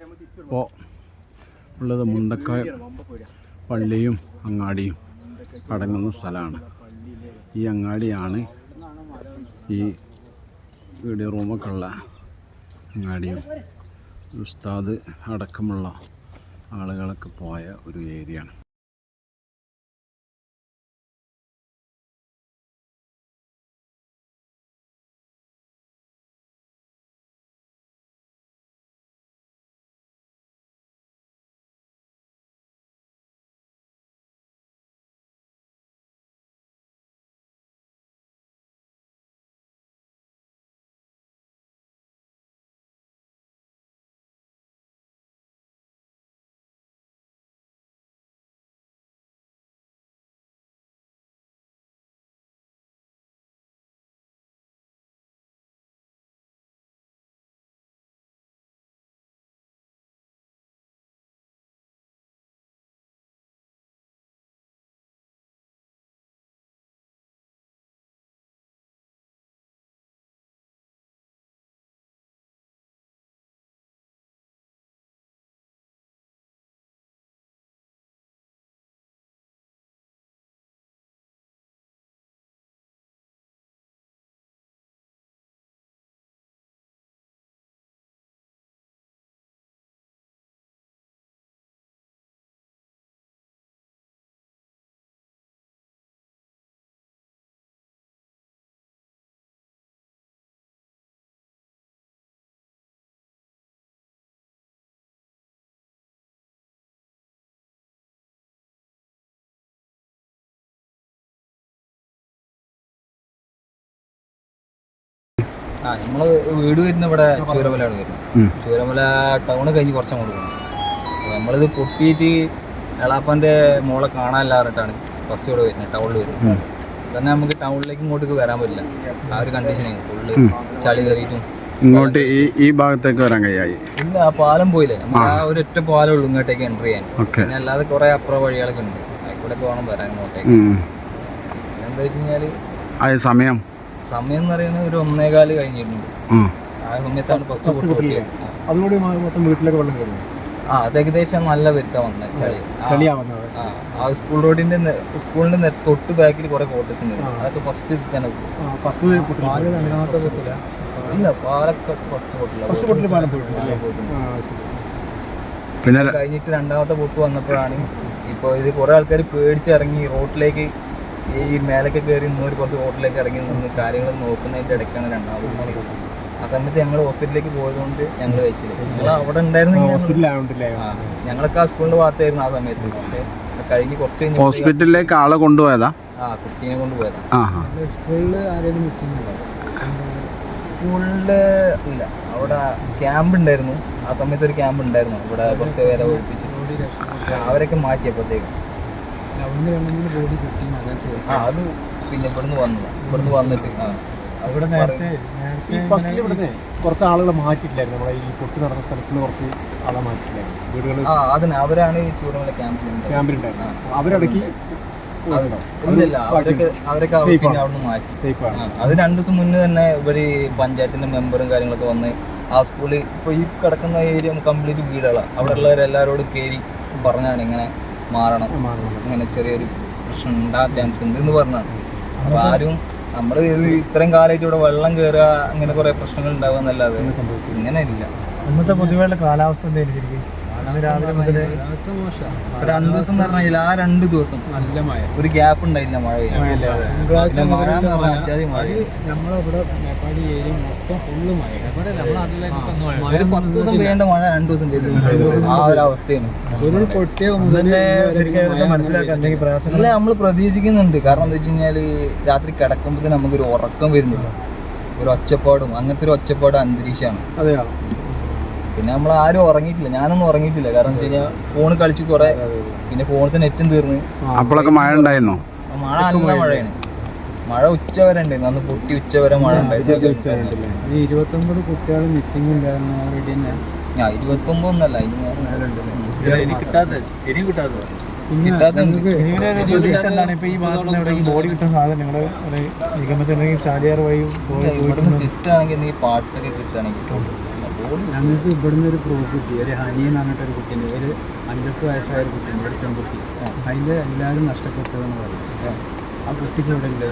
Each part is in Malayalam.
ഇപ്പോൾ ഉള്ളത് മുണ്ടക്കായ പള്ളിയും അങ്ങാടിയും അടങ്ങുന്ന സ്ഥലമാണ്. ഈ അങ്ങാടിയാണ് ഈ വീഡിയോ റൂമൊക്കെ ഉള്ള അങ്ങാടിയും. ഉസ്താദ് അടക്കമുള്ള ആളുകളൊക്കെ പോയ ഒരു ഏരിയയാണ്. ആ നമ്മൾ വീട് വരുന്ന ഇവിടെ ചൂരമലയാണ്. വരുന്നത്. ചൂരമല ടൗൺ കഴിഞ്ഞ് കുറച്ച് അങ്ങോട്ട് പോകും. നമ്മളിത് പൊട്ടിയിട്ട് എളാപ്പന്റെ മോളെ കാണാനില്ല പറഞ്ഞിട്ടാണ് ഫസ്റ്റ് ഇവിടെ വരുന്നത് ടൗണിൽ വരുന്നത്. തന്നെ നമുക്ക് ടൗണിലേക്ക് ഇങ്ങോട്ടേക്ക് വരാൻ പറ്റില്ല. ആ ഒരു കണ്ടീഷനാണ് ഫുള്ള് ചളി കയറിയിട്ടും ഇങ്ങോട്ട് ഈ ഈ ഭാഗത്തേക്ക് വരാൻ കഴിയായി. ഇല്ല ആ പാലം പോയില്ലേ? നമ്മൾ ആ. ഒരൊറ്റ പാലേ ഉള്ളൂ ഇങ്ങോട്ടേക്ക് എന്റർ ചെയ്യാൻ. പിന്നെ അല്ലാതെ കുറേ അപ്പുറം വഴികളൊക്കെ ഉണ്ട്. അതിൽ കൂടെ പോകണം വരാൻ ഇങ്ങോട്ടേക്ക്. എന്താ വെച്ച് കഴിഞ്ഞാൽ സമയം? സമയം എന്ന് പറയുന്നത് ഒരു ഒന്നേകാൽ കഴിഞ്ഞിട്ടുണ്ട്. ആ സമയത്താണ് ഫസ്റ്റ് പൊട്ടിയത് അതുകൂടി മൊത്തം വീട്ടിലൊക്കെ വെള്ളം കയറും. ആ അത് ഏകദേശം നല്ല വരുത്താൻ വന്നത് ചളി. ആ, ആ ആ സ്കൂൾ റോഡിന്റെ സ്കൂളിന്റെ തൊട്ട് ബാക്കിൽ കുറെ കോട്ടേഴ്സ് ഉണ്ട്. അതൊക്കെ ഫസ്റ്റ് തന്നെ ഫസ്റ്റ് ഇല്ല പാലൊക്കെ ഫസ്റ്റ് പൊട്ടില്ല ഫസ്റ്റ് പൊട്ടിൽ പാലം പോയിട്ടുണ്ടല്ലേ പിന്നെ കഴിഞ്ഞിട്ട് രണ്ടാമത്തെ പൊട്ട് വന്നപ്പോഴാണ് ഇപ്പോൾ ഇത് കുറെ ആൾക്കാർ പേടിച്ച് ഇറങ്ങി റോട്ടിലേക്ക് ഈ മേലൊക്കെ കയറി നിന്നൊരു കുറച്ച് ഹോട്ടലിലേക്ക് ഇറങ്ങി നിന്ന് കാര്യങ്ങൾ നോക്കുന്നതിന്റെ ഇടയ്ക്കാണ് രണ്ടാമത്. ആ സമയത്ത് ഞങ്ങൾ ഹോസ്പിറ്റലിലേക്ക് പോയതുകൊണ്ട് ഞങ്ങൾ കഴിച്ചില്ല ഞങ്ങൾ അവിടെ ഉണ്ടായിരുന്നു ഹോസ്പിറ്റലായോണ്ടല്ലേ ആ, ഞങ്ങളൊക്കെ ആ സ്കൂളിന്റെ ഭാഗത്തായിരുന്നു ആ സമയത്ത്. പക്ഷേ കഴിഞ്ഞ് കുറച്ച് കഴിഞ്ഞ് ഹോസ്പിറ്റലിലേക്ക് ആളെ കൊണ്ടുപോയതാ? ആ കുട്ടീനെ കൊണ്ടുപോയതാ. സ്കൂളിൽ ആരെങ്കിലും മിസ്സിംഗ് സ്കൂളിൽ ഇല്ല. അവിടെ ക്യാമ്പ് ഉണ്ടായിരുന്നു. ആ സമയത്ത് ഒരു ക്യാമ്പ് ഉണ്ടായിരുന്നു. ഇവിടെ കുറച്ച് പേരെ ഒഴിപ്പിച്ചു അവരൊക്കെ മാറ്റിയപ്പോഴത്തേക്ക് ആ അത് പിന്നെ ഇവിടുന്ന് വന്നു. ഇവിടുന്ന് വന്നിട്ട് ആ. അവിടെ നേരത്തെ നേരത്തെ ഫസ്റ്റിൽ ഇവിടുന്ന് കുറച്ച് ആളുകളെ മാറ്റിയിട്ടില്ലായിരുന്നു. നമ്മളെ ഈ പൊട്ടി നടന്ന സ്ഥലത്ത് കുറച്ച് ആളെ മാറ്റിയില്ലായിരുന്നു വീടുകൾ ആ അതിന് അവരാണ് ഈ ചൂടുമല ക്യാമ്പിലുണ്ട് ക്യാമ്പിലുണ്ടായിരുന്നു. അവരടക്കി ഇല്ലില്ല അവരൊക്കെ അവരൊക്കെ പിന്നെ അവിടുന്ന് മാറ്റി. അത് രണ്ടു ദിവസം മുന്നേ തന്നെ ഇവർ പഞ്ചായത്തിന്റെ മെമ്പറും കാര്യങ്ങളൊക്കെ വന്ന് ആ സ്കൂളിൽ ഇപ്പൊ ഈ കിടക്കുന്ന ഏരിയ കംപ്ലീറ്റ് വീടുകളാണ് അവിടെ ഉള്ളവരെല്ലാരോടും കയറി പറഞ്ഞാണ് ഇങ്ങനെ മാറണം. അങ്ങനെ ചെറിയൊരു പ്രശ്നം ഉണ്ടാകാൻ ചാൻസ് ഉണ്ട് എന്ന് പറഞ്ഞാണ്. അപ്പൊ ആരും നമ്മൾ ഇത്രയും കാലമായിട്ട് ഇവിടെ വെള്ളം കയറുക അങ്ങനെ കുറെ പ്രശ്നങ്ങൾ ഉണ്ടാവുക എന്നല്ലാതെ ഇങ്ങനെ ഇല്ല ഇന്നത്തെ പൊതുവെയുള്ള കാലാവസ്ഥ എന്തായാലും ശരിക്കും? രാവിലെ മുതൽ രണ്ട് ദിവസം എന്ന് പറഞ്ഞാൽ ആ രണ്ട് ദിവസം നല്ല മഴ. ഒരു ഗ്യാപ്പ് ഉണ്ടായില്ല മഴ നമ്മളിവിടെ മേപ്പാടി ഏരിയ മൊത്തം ഫുള്ള് മഴ. ഒരു പത്ത് ദിവസം പെയ്യേണ്ട മഴ രണ്ടു ദിവസം പെയ്തിട്ടുണ്ട് ആ ഒരു അവസ്ഥയാണ്. അല്ല നമ്മൾ പ്രതീക്ഷിക്കുന്നുണ്ട്. കാരണം എന്താ വെച്ച് കഴിഞ്ഞാൽ രാത്രി കിടക്കുമ്പോൾ നമുക്കൊരു ഉറക്കം വരുന്നില്ല. ഒരു ഒച്ചപ്പാടും അങ്ങനത്തെ ഒരു ഒച്ചപ്പാട് അന്തരീക്ഷമാണ്. അതെയോ? പിന്നെ നമ്മൾ ആരും ഉറങ്ങിയിട്ടില്ല. ഞാനൊന്നും ഉറങ്ങിയിട്ടില്ല. കാരണം വെച്ച് കഴിഞ്ഞാൽ ഫോണ് കളിച്ച് കുറെ പിന്നെ ഫോണിൽ നെറ്റും തീർന്ന്. അപ്പോഴൊക്കെ മഴ ഉണ്ടായിരുന്നു? മഴ നല്ല മഴയാണ്. മഴ ഉച്ച വരെ ഉണ്ടായിരുന്നു. അന്ന് പൊട്ടി ഉച്ച വരെ മഴ ഉണ്ടായിരുന്നു. ഇരുപത്തൊമ്പത് കുട്ടികൾ മിസ്സിംഗ് ഉണ്ടായിരുന്നു ഓൾറെഡി തന്നെ ആ ഇരുപത്തൊമ്പതൊന്നല്ല ഇനി പ്രതീക്ഷ എന്താണ്? ഇപ്പൊ ഈ ബോഡി ചാലിയാർ വഴി കിട്ടുകയാണെങ്കിൽ ഈ പാർട്സ് ഒക്കെ കിട്ടുകയാണെങ്കിൽ ഞങ്ങൾക്ക് ഇവിടുന്ന് ഒരു പ്രൂഫ് കിട്ടി. ഒരു ഹനി എന്ന് പറഞ്ഞിട്ട് ഒരു കുട്ടീന്റെ ഒരു അഞ്ചെട്ട് വയസ്സായ ഒരു കുട്ടീന്റെ ഒരു പെൺകുട്ടി. അതിന്റെ എല്ലാവരും നഷ്ടപ്പെട്ടതെന്ന് പറയും. ആ കുട്ടിക്ക് ഇവിടെ ഉണ്ട്?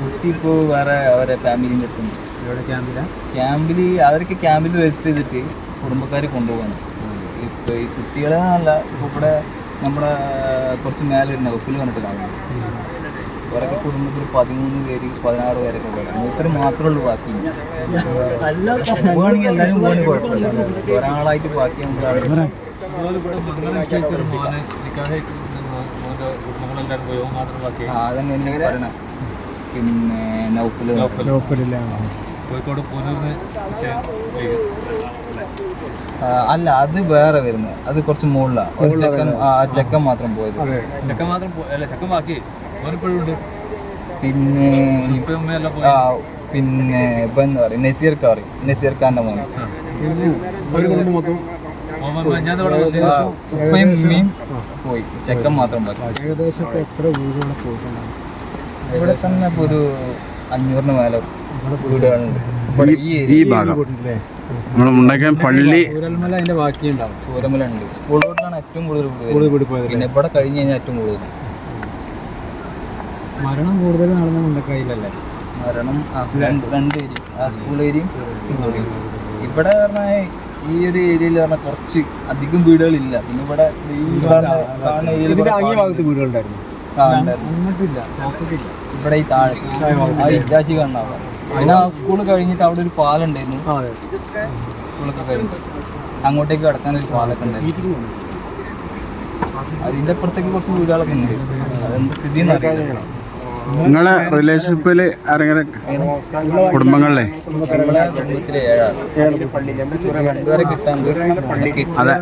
കുട്ടി ഇപ്പോൾ വേറെ അവരെ ഫാമിലിന്റെ അടുത്തുണ്ട്. ഇവിടെ ക്യാമ്പിലാണ് ക്യാമ്പിൽ അവരൊക്കെ ക്യാമ്പിൽ രജിസ്റ്റർ ചെയ്തിട്ട് കുടുംബക്കാർ കൊണ്ടുപോകണം ഇപ്പോൾ ഈ കുട്ടികളെ അല്ല ഇപ്പോൾ ഇവിടെ നമ്മുടെ കുറച്ച് മേലെ ഒരു നൗഫിൽ പറഞ്ഞിട്ട് കാണുന്നു. അവരൊക്കെ കുടുംബത്തിൽ പതിമൂന്ന് പേര് പതിനാറ് പേരൊക്കെ വേണം. മൂപ്പര് മാത്രമേ ഉള്ളൂ ബാക്കി. വേണമെങ്കിൽ എല്ലാവരും പോവാണെങ്കിൽ കുഴപ്പമില്ല. ഒരാളായിട്ട് ബാക്കി നമ്മളാണ് അതന്നെ എനിക്ക് പറയണേ. പിന്നെ നൗഫിൽ കോഴിക്കോട് അല്ല അത് വേറെ വരുന്നത്. അത് കുറച്ച് മുകളിലാണ് ഒരു ചെക്കൻ ആ ചെക്കൻ മാത്രം പോയത്. ചെക്കൻ മാത്രം അല്ല ചെക്കൻ ബാക്കി. പിന്നെ ആ പിന്നെ ഇപ്പൊ എന്താ പറയുക? നസീർ കാറി നസീർ ഖാന്റെ മോൻ ഉപ്പയും ഉമ്മയും പോയി. ചെക്കൻ മാത്രം ഇവിടെ തന്നെ ഒരു അഞ്ഞൂറിന് മേലെ വീടുകളുണ്ട്. ഈ ഭാഗം. പള്ളി ഊരൽമല അതിന്റെ ബാക്കിയുണ്ടാവും. ചൂരമലുണ്ട് സ്കൂൾ റോഡിലാണ് ഏറ്റവും കൂടുതൽ പിന്നെ ഇവിടെ കഴിഞ്ഞ് കഴിഞ്ഞാൽ ഏറ്റവും കൂടുതൽ. മരണം കൂടുതൽ നടന്ന മുണ്ടക്കായിലല്ലേ? മരണം രണ്ട്. രണ്ട് ഏരിയ. ആ സ്കൂൾ ഏരിയയും ഇവിടെ. പറഞ്ഞാൽ ഈ ഒരു ഏരിയയിൽ പറഞ്ഞാൽ കുറച്ച് അധികം വീടുകളില്ല. പിന്നെ ഇവിടെ വീടുകളുണ്ടായിരുന്നു. ഇവിടെ ഈ താഴെ. ആ കാണുന്ന അവിടെ പിന്നെ ആ സ്കൂൾ കഴിഞ്ഞിട്ട് അവിടെ ഒരു പാലുണ്ടായിരുന്നു. സ്കൂളൊക്കെ കഴിഞ്ഞിട്ട് അങ്ങോട്ടേക്ക് കടക്കാൻ ഒരു പാലൊക്കെ ഉണ്ടായിരുന്നു. അതിന്റെ അപ്പുറത്തേക്ക് കുറച്ച് വീടുകളൊക്കെ ഉണ്ട്. അതെന്ത് സ്ഥിതി എന്നറിയില്ല നിങ്ങളെ റിലേഷൻഷിപ്പിൽ ആരെങ്കിലും കുടുംബങ്ങളിലെ? അതെ.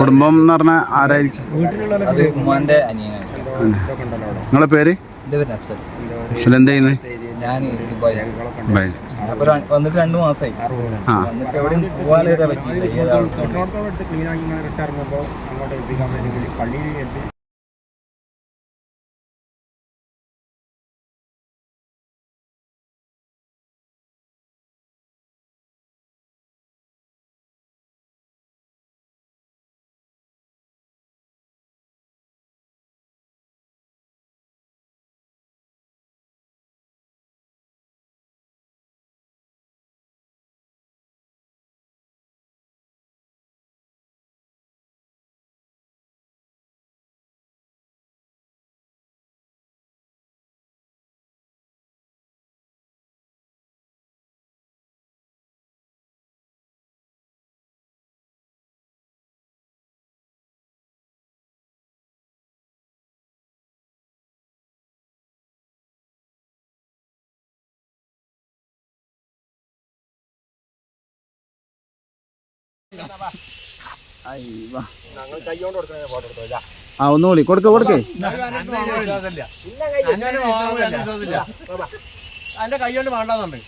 കുടുംബം എന്ന് പറഞ്ഞാൽ ആരായിരിക്കും? നിങ്ങളെ പേര്? എന്ത് ചെയ്യുന്നത് വന്നിട്ട് രണ്ടു മാസമായി വന്നിട്ട് എവിടെയും പോകാൻ വരെ പറ്റിയില്ല. ആ വിളി. കൊടുക്ക കൊടുക്കേ. അതിന്റെ കൈ കൊണ്ട് വേണ്ടെന്നുണ്ട്.